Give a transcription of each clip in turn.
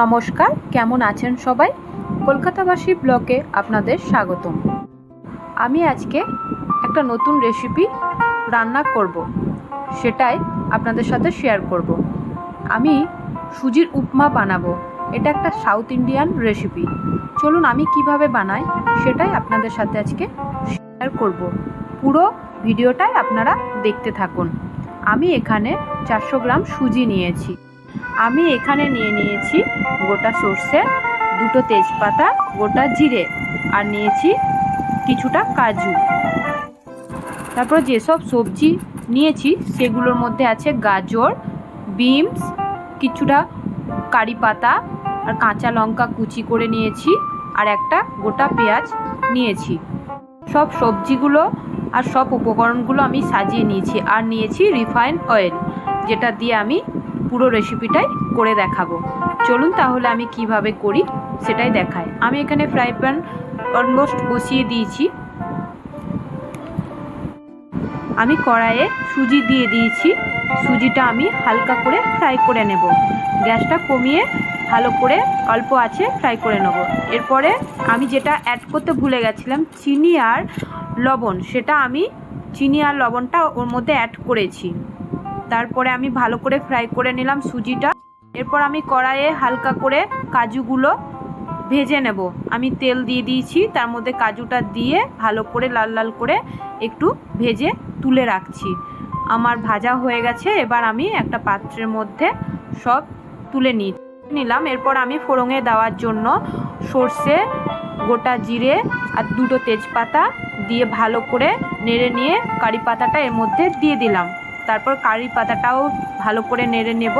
নমস্কার, কেমন আছেন সবাই? কলকাতাবাসী ব্লকে আপনাদের স্বাগতম। আমি আজকে একটা নতুন রেসিপি রান্না করব, সেটাই আপনাদের সাথে শেয়ার করব। আমি সুজির উপমা বানাবো, এটা একটা সাউথ ইন্ডিয়ান রেসিপি চলুন আমি কীভাবে বানাই, সেটাই আপনাদের সাথে আজকে শেয়ার করব। পুরো ভিডিওটাই আপনারা দেখতে থাকুন। আমি এখানে চারশো গ্রাম সুজি নিয়েছি। আমি এখানে নিয়ে নিয়েছি গোটা সর্ষে, দুটো তেজপাতা, গোটা জিরে আর নিয়েছি কিছুটা কাজু। তারপর যেসব সবজি নিয়েছি সেগুলোর মধ্যে আছে গাজর, বিনস, কিছুটা কারি পাতা আর কাঁচা লঙ্কা কুচি করে নিয়েছি আর একটা গোটা পেঁয়াজ নিয়েছি। সব সবজিগুলো আর সব উপকরণগুলো আমি সাজিয়ে নিয়েছি। আর নিয়েছি রিফাইন অয়েল, যেটা দিয়ে আমি পুরো রেসিপিটাই করে দেখাবো। চলুন তাহলে আমি কীভাবে করি সেটাই দেখাই। আমি এখানে ফ্রাই প্যান অলমোস্ট বসিয়ে দিয়েছি। আমি কড়াইয়ে সুজি দিয়ে দিয়েছি। সুজিটা আমি হালকা করে ফ্রাই করে নেব। গ্যাসটা কমিয়ে ভালো করে অল্প আছে ফ্রাই করে নেব। এরপরে আমি যেটা অ্যাড করতে ভুলে গেছিলাম, চিনি আর লবণ। সেটা আমি চিনি আর লবণটা ওর মধ্যে অ্যাড করেছি। তারপরে আমি ভালো করে ফ্রাই করে নিলাম সুজিটা। এরপর আমি কড়াইয়ে হালকা করে কাজুগুলো ভেজে নেব। আমি তেল দিয়ে দিয়েছি, তার মধ্যে কাজুটা দিয়ে ভালো করে লাল লাল করে একটু ভেজে তুলে রাখছি। আমার ভাজা হয়ে গেছে, এবার আমি একটা পাত্রের মধ্যে সব তুলে নিই নিলাম। এরপর আমি ফোড়ঙে দেওয়ার জন্য সর্ষে, গোটা জিরে আর দুটো তেজপাতা দিয়ে ভালো করে নেড়ে নিয়ে কারি পাতাটা এর মধ্যে দিয়ে দিলাম। তারপর কারি পাতাটাও ভালো করে নেড়ে নেব।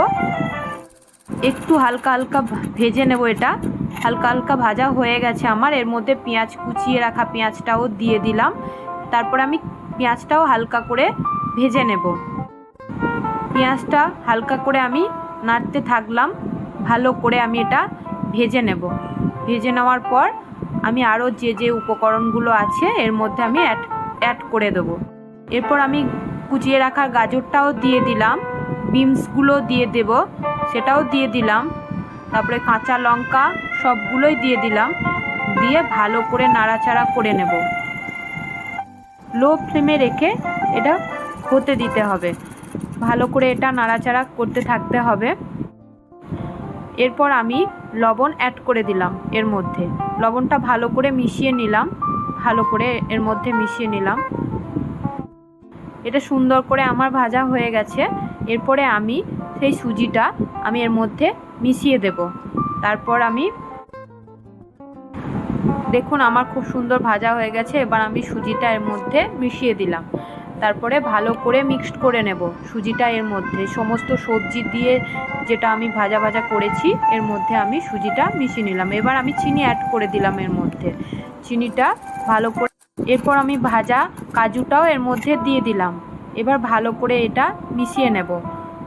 একটু হালকা হালকা ভেজে নেব এটা। হালকা হালকা ভাজা হয়ে গেছে আমার। এর মধ্যে পেঁয়াজ কুচিয়ে রাখা পেঁয়াজটাও দিয়ে দিলাম। তারপর আমি পেঁয়াজটাও হালকা করে ভেজে নেব। পেঁয়াজটা হালকা করে আমি নাড়তে থাকলাম। ভালো করে আমি এটা ভেজে নেব। ভেজে নেওয়ার পর আমি আরও যে যে উপকরণগুলো আছে, এর মধ্যে আমি অ্যাড অ্যাড করে দেবো। এরপর আমি কুচিয়ে রাখা গাজরটাও দিয়ে দিলাম। বিনসগুলো দিয়ে দেব, সেটাও দিয়ে দিলাম। তারপরে কাঁচা লঙ্কা সবগুলোই দিয়ে দিলাম। দিয়ে ভালো করে নাড়াচাড়া করে নেব। লো ফ্লেমে রেখে এটা হতে দিতে হবে। ভালো করে এটা নাড়াচাড়া করতে থাকতে হবে। এরপর আমি লবণ অ্যাড করে দিলাম এর মধ্যে। লবণটা ভালো করে মিশিয়ে নিলাম। ভালো করে এর মধ্যে মিশিয়ে নিলাম। এটা সুন্দর করে আমার ভাজা হয়ে গেছে। এরপরে আমি সেই সুজিটা আমি এর মধ্যে মিশিয়ে দেব। তারপর আমি দেখুন আমার খুব সুন্দর ভাজা হয়ে গেছে, এবার আমি সুজিটা এর মধ্যে মিশিয়ে দিলাম। তারপরে ভালো করে মিক্সড করে নেব সুজিটা এর মধ্যে। সমস্ত সবজি দিয়ে যেটা আমি ভাজা ভাজা করেছি, এর মধ্যে আমি সুজিটা মিশিয়ে নিলাম। এবার আমি চিনি অ্যাড করে দিলাম এর মধ্যে। চিনিটা ভালো করে এরপর আমি ভাজা কাজুটাও এর মধ্যে দিয়ে দিলাম। এবার ভালো করে এটা মিশিয়ে নেব।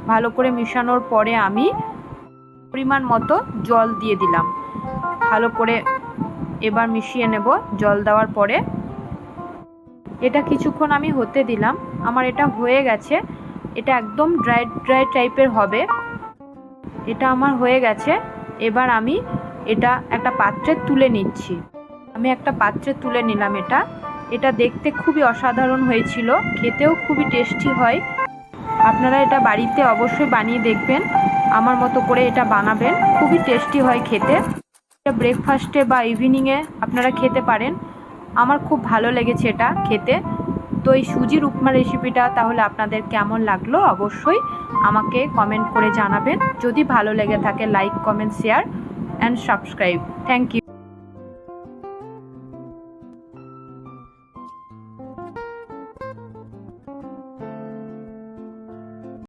ভালো করে মিশানোর পরে আমি পরিমাণ মতো জল দিয়ে দিলাম। ভালো করে এবার মিশিয়ে নেব জল দেওয়ার পরে। এটা কিছুক্ষণ আমি হতে দিলাম। আমার এটা হয়ে গেছে। এটা একদম ড্রাই ড্রাই টাইপের হবে। এটা আমার হয়ে গেছে। এবার আমি এটা একটা পাত্রে তুলে নিচ্ছি। আমি একটা পাত্রে তুলে নিলাম এটা। এটা দেখতে খুবই অসাধারণ হয়েছিল, খেতেও খুবই টেস্টি হয়। আপনারা এটা বাড়িতে অবশ্যই বানিয়ে দেখবেন, আমার মতো করে এটা বানাবেন, খুবই টেস্টি হয় খেতে। এটা ব্রেকফাস্টে বা ইভিনিংয়ে আপনারা খেতে পারেন। আমার খুব ভালো লেগেছে এটা খেতে। তো এই সুজির উপমা রেসিপিটা তাহলে আপনাদের কেমন লাগল অবশ্যই আমাকে কমেন্ট করে জানাবেন। যদি ভালো লেগে থাকে like comment share and subscribe thank you